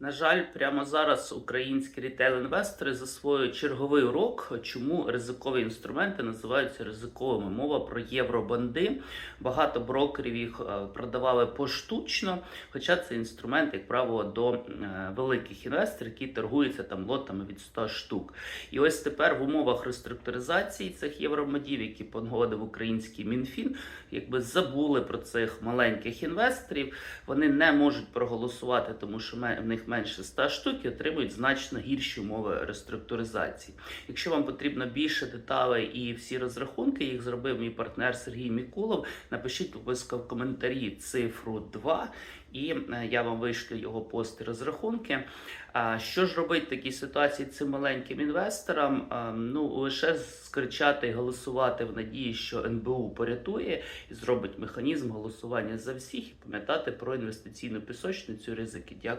На жаль, прямо зараз українські рітейл-інвестори засвоюють черговий урок, чому ризикові інструменти називаються ризиковими. Мова про євробанди. Багато брокерів їх е, продавали поштучно, хоча це інструмент, як правило, до е, великих інвесторів, які торгуються там лотами від 100 штук. І ось тепер в умовах реструктуризації цих євробандів, які погодив український мінфін, якби забули про цих маленьких інвесторів. Вони не можуть проголосувати, тому що в них менше 100 штук і отримують значно гірші умови реструктуризації. Якщо вам потрібно більше деталей і всі розрахунки, їх зробив мій партнер Сергій Мікулов. Напишіть, ласка, в коментарі цифру 2, і е, я вам вишлю його пост і розрахунки. Що ж робити в такій ситуації цим маленьким інвесторам? Ну лише скричати і голосувати в надії, що НБУ порятує і зробить механізм голосування за всіх, і пам'ятати про інвестиційну пісочницю ризики. Дякую.